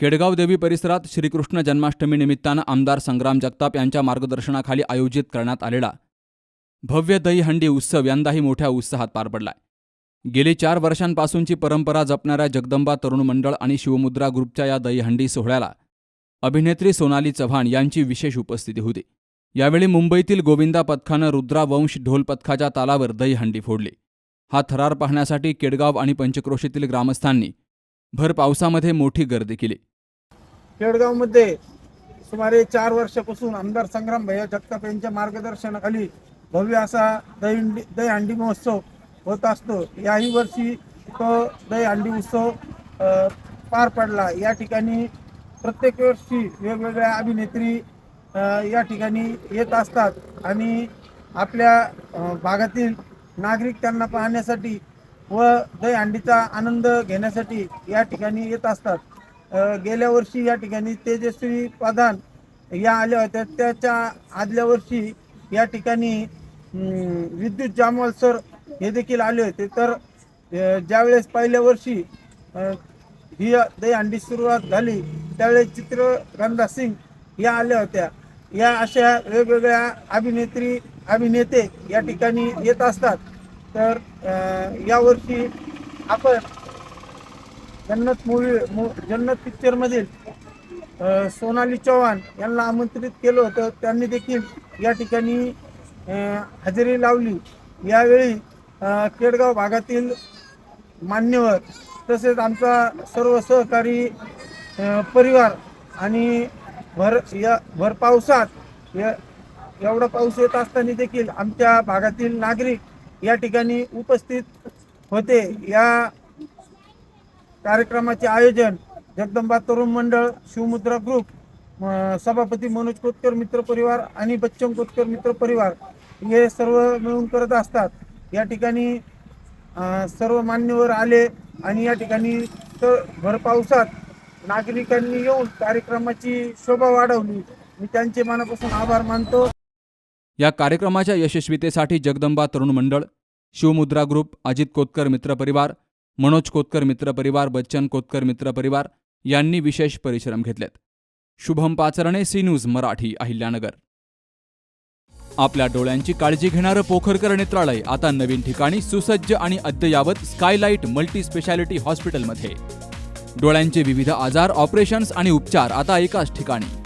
केडगाव देवी परिसरात श्रीकृष्ण जन्माष्टमी निमित्तानं आमदार संग्राम जगताप यांच्या मार्गदर्शनाखाली आयोजित करण्यात आलेला भव्य दहीहंडी उत्सव यंदाही मोठ्या उत्साहात पार पडलाय. गेली चार वर्षांपासूनची परंपरा जपणाऱ्या जगदंबा तरुण मंडळ आणि शिवमुद्रा ग्रुपच्या या दहीहंडी सोहळ्याला अभिनेत्री सोनाली चव्हाण यांची विशेष उपस्थिती होती. यावेळी मुंबईतील गोविंदा पथकानं रुद्रावंश ढोल पथकाच्या तालावर दहीहंडी फोडली. हा थरार पाहण्यासाठी केडगाव आणि पंचक्रोशीतील ग्रामस्थांनी भर पावसामध्ये मोठी गर्दी केली. खेडगावमध्ये सुमारे चार वर्षापासून आमदार संग्राम भैया जगताप यांच्या मार्गदर्शनाखाली भव्य असा दहीहंडी दहीहंडी महोत्सव होत असतो. याही वर्षी तो दहीहंडी उत्सव पार पडला. या ठिकाणी प्रत्येक वर्षी वेगवेगळ्या अभिनेत्री या ठिकाणी येत असतात आणि आपल्या भागातील नागरिक त्यांना पाहण्यासाठी व दहीहंडीचा आनंद घेण्यासाठी या ठिकाणी येत असतात. गेल्या वर्षी या ठिकाणी तेजस्वी प्रधान या आल्या होत्या. त्याच्या आदल्या वर्षी या ठिकाणी विद्युत जामवाल सर हे देखील आले होते. तर ज्यावेळेस पहिल्या वर्षी ही दहीहंडी सुरुवात झाली त्यावेळेस चित्रगंधा सिंग या आल्या होत्या. या अशा वेगवेगळ्या अभिनेत्री अभिनेते या ठिकाणी येत असतात. तर यावर्षी आपण जन्नत मूवी जन्नत पिक्चरमधील सोनाली चव्हाण यांना आमंत्रित केलं होतं. त्यांनी देखील या ठिकाणी हजेरी लावली. यावेळी केडगाव भागातील मान्यवर तसेच आमचा सर्व सहकारी परिवार आणि भर या भर पावसात या एवढा पाऊस येत असताना देखील आमच्या भागातील नागरिक या ठिकाणी उपस्थित होते. या कार्यक्रमाचे आयोजन जगदंबा तरुण मंडळ शिवमुद्रा ग्रुप सभापती मनोज कोतकर मित्र परिवार आणि बच्चन कोतकर मित्र परिवार हे सर्व मिळून करत असतात. या ठिकाणी सर्व मान्यवर आले आणि या ठिकाणी तर भर पावसात नागरिकांनी येऊन कार्यक्रमाची शोभा वाढवली. मी त्यांचे मनापासून आभार मानतो. या कार्यक्रमाच्या यशस्वीतेसाठी जगदंबा तरुण मंडळ शिवमुद्रा ग्रुप अजित कोतकर मित्रपरिवार मनोज कोतकर मित्रपरिवार बच्चन कोतकर मित्रपरिवार यांनी विशेष परिश्रम घेतलेत. Shubham Pacharne C news Marathi Ahilyanagar. आपल्या डोळ्यांची काळजी घेणारं पोखरकर नेत्रालय आता नवीन ठिकाणी सुसज्ज आणि अद्ययावत स्कायलाइट मल्टी स्पेशालिटी हॉस्पिटलमध्ये. डोळ्यांचे विविध आजार ऑपरेशन्स आणि उपचार आता एकाच ठिकाणी.